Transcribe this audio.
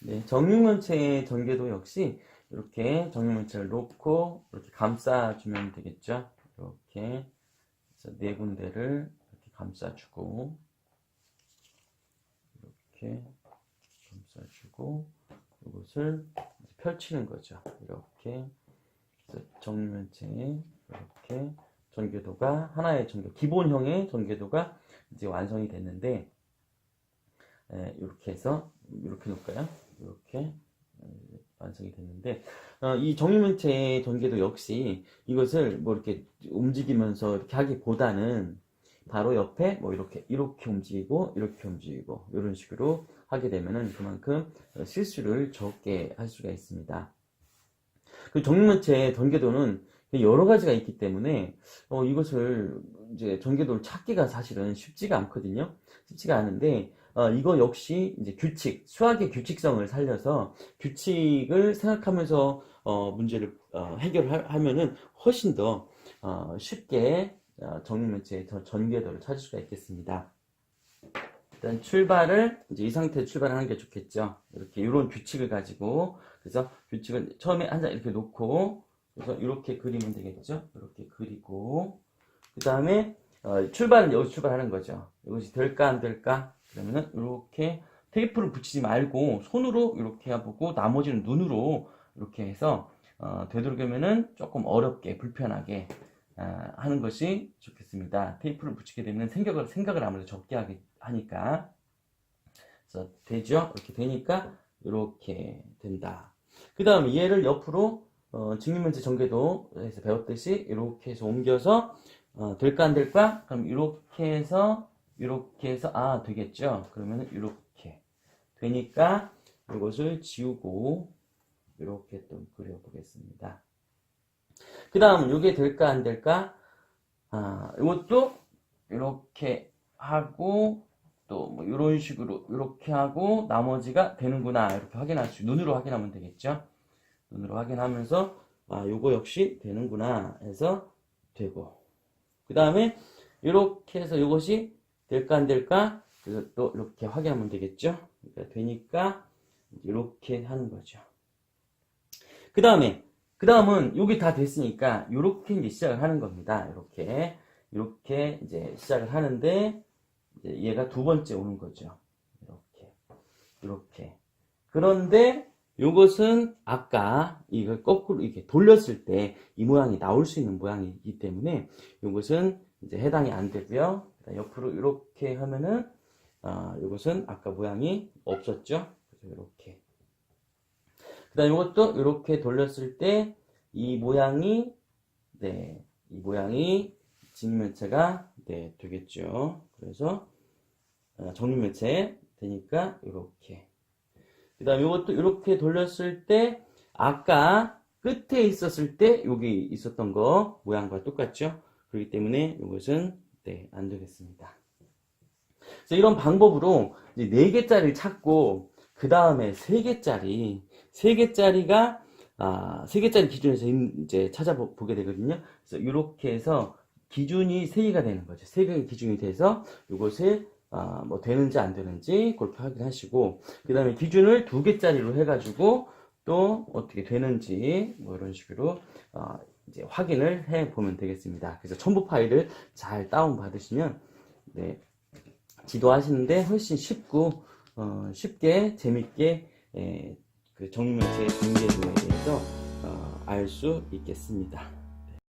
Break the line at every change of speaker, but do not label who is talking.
네, 정육면체의 전개도 역시 이렇게 정육면체를 놓고 이렇게 감싸주면 되겠죠. 이렇게 네 군데를 이렇게 감싸주고 이렇게 감싸주고 이것을 펼치는 거죠. 이렇게 그래서 정육면체 이렇게 전개도가 하나의 전개 기본형의 전개도가 이제 완성이 됐는데 에, 이렇게 해서 이렇게 놓을까요? 이렇게 에, 완성이 됐는데 어, 이 정육면체의 전개도 역시 이것을 뭐 이렇게 움직이면서 이렇게 하기보다는 바로 옆에 뭐 이렇게 이렇게 움직이고 이렇게 움직이고 이런 식으로 하게 되면은 그만큼 어, 실수를 적게 할 수가 있습니다. 그 정육면체의 전개도는 여러 가지가 있기 때문에 어, 이것을 이제 전개도를 찾기가 사실은 쉽지가 않거든요. 쉽지가 않은데 어, 이거 역시 이제 규칙, 수학의 규칙성을 살려서 규칙을 생각하면서 어, 문제를 어, 해결하면은 훨씬 더 어, 쉽게 어, 정육면체의 저- 전개도를 찾을 수가 있겠습니다. 일단 출발을 이제 이 상태에 출발하는 게 좋겠죠. 이렇게 이런 규칙을 가지고 그래서 규칙을 처음에 한 장 이렇게 놓고 그래서 이렇게 그리면 되겠죠. 이렇게 그리고 그 다음에 어, 출발은 여기서 출발하는 거죠. 이것이 될까 안 될까? 그러면은 이렇게 테이프를 붙이지 말고 손으로 이렇게 해보고 나머지는 눈으로 이렇게 해서 어, 되도록이면은 조금 어렵게 불편하게 아, 하는 것이 좋겠습니다. 테이프를 붙이게 되면 생각을 생각을 아무래도 적게 하게 하니까 그래서 되죠. 이렇게 되니까 이렇게 된다. 그 다음에 얘를 옆으로 어, 직립면체 전개도에서 배웠듯이 이렇게 해서 옮겨서 어, 될까 안 될까? 그럼 이렇게 해서 이렇게 해서 아 되겠죠. 그러면 이렇게 되니까 이것을 지우고 이렇게 또 그려보겠습니다. 그 다음은 이게 될까 안 될까? 아 이것도 이렇게 하고 또뭐 이런 식으로 이렇게 하고 나머지가 되는구나 이렇게 확인할 수 눈으로 확인하면 되겠죠. 눈으로 확인하면서 아 요거 역시 되는구나 해서 되고. 그 다음에 이렇게 해서 이것이 될까 안 될까? 그래서 또 이렇게 확인하면 되겠죠? 그러니까 되니까 이렇게 하는 거죠. 그 다음에 그 다음은 여기 다 됐으니까 이렇게 이제 시작을 하는 겁니다. 이렇게. 이렇게 이제 시작을 하는데 얘가 두 번째 오는 거죠. 이렇게. 이렇게. 그런데 이것은 아까 이걸 거꾸로 이렇게 돌렸을 때 이 모양이 나올 수 있는 모양이기 때문에 이것은 이제 해당이 안 되고요. 옆으로 이렇게 하면은 아, 이것은 아까 모양이 없었죠. 이렇게. 그다음 이것도 이렇게 돌렸을 때 이 모양이 네, 이 모양이 직면체가 네, 되겠죠. 그래서 아, 정육면체 되니까 이렇게. 그 다음 이것도 이렇게 돌렸을 때 아까 끝에 있었을 때 여기 있었던 거 모양과 똑같죠? 그렇기 때문에 이것은 네, 안 되겠습니다. 그래서 이런 방법으로 이제 4개짜리를 찾고 그 다음에 3개짜리 3개짜리가 아, 3개짜리 기준에서 이제 찾아보게 되거든요. 그래서 이렇게 해서 기준이 3개가 되는 거죠. 3개의 기준이 돼서 이것을 아, 뭐 되는지 안 되는지 그렇게 확인하시고 그 다음에 기준을 두 개짜리로 해가지고 또 어떻게 되는지 뭐 이런 식으로 어, 이제 확인을 해 보면 되겠습니다. 그래서 첨부 파일을 잘 다운 받으시면 네, 지도하시는데 훨씬 쉽고 어, 쉽게 재밌게 예, 그 정육면체 전개도에 대해서 어, 알 수 있겠습니다.